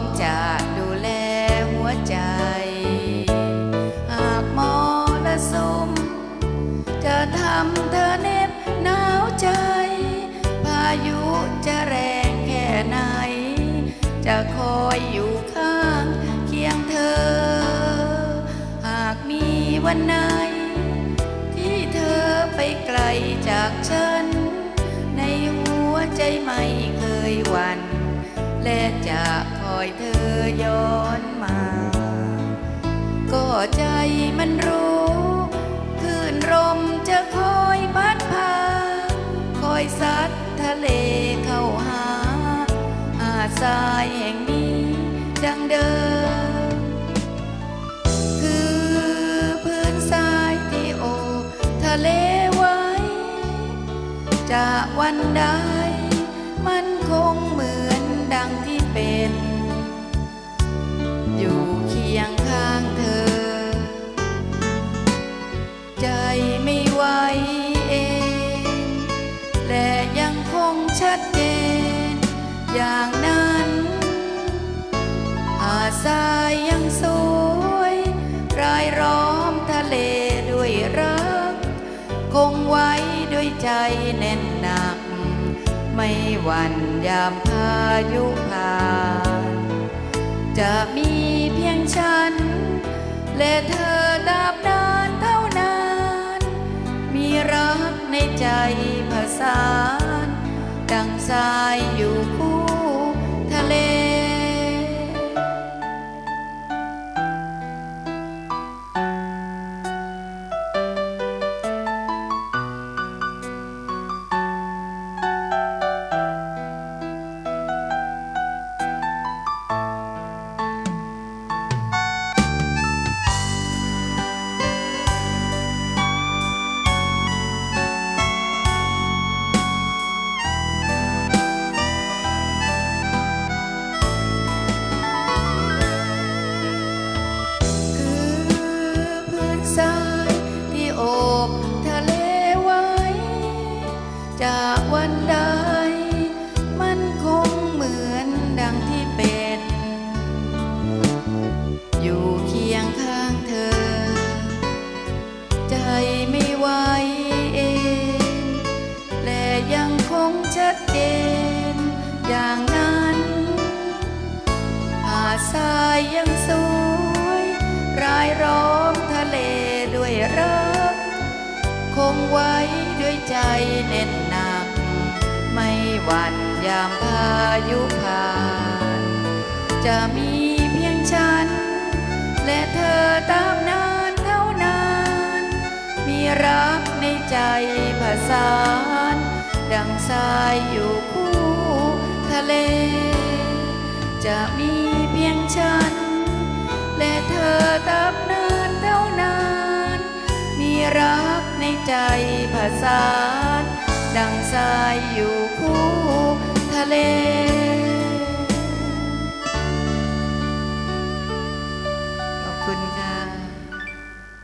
มจะดูแลหัวใจ หากมอและสมจะทำเธอเน็บหนาวใจ พายุจะแรงแค่ไหน จะคอยอยู่ข้างเคียงเธอ หากมีวันไหน ที่เธอไปไกลจากฉัน ในหัวใจไม่เคยหวั่นและจะ อยเธอย้อนมา ก็ใจมันรู้คืนลมจะคอยพัดพา คอยซัดทะเลเข้าหาหาดทรายแห่งนี้ดังเดิม คือพื้นทรายที่โอบทะเลไว้ จะวันใดมันคงเหมือนดังที่เป็น อยู่เคียงข้างเธอ ใจไม่ไหวเอง และยังคงชัดเจน อย่างนั้นอาทรายยังสวยรายล้อมทะเลด้วยรัก คงไว้ด้วยใจแน่นหนัก ไม่หวั่นยามพายุผ่านจะมี และเธอตามนานเท่านาน มีรักในใจผสาน ดังสายอยู่คู่ จากวันใด มันคงเหมือนดังที่เป็น อยู่เคียงข้างเธอ ใจไม่ไหวเอง และยังคงชัดเจนอย่างนั้นหาดทรายยังส ไว้ด้วยใจแน่นหนัก ไม่หวั่นยามพายุผ่าน จะมีเพียงฉัน และเธอตามนานเท่านาน มีรักในใจผสาน ดังทรายอยู่คู่ทะเล จะมีเพียงฉัน และเธอตามนานเท่านาน มีรัก ใจผสานดังทรายอยู่คู่ทะเล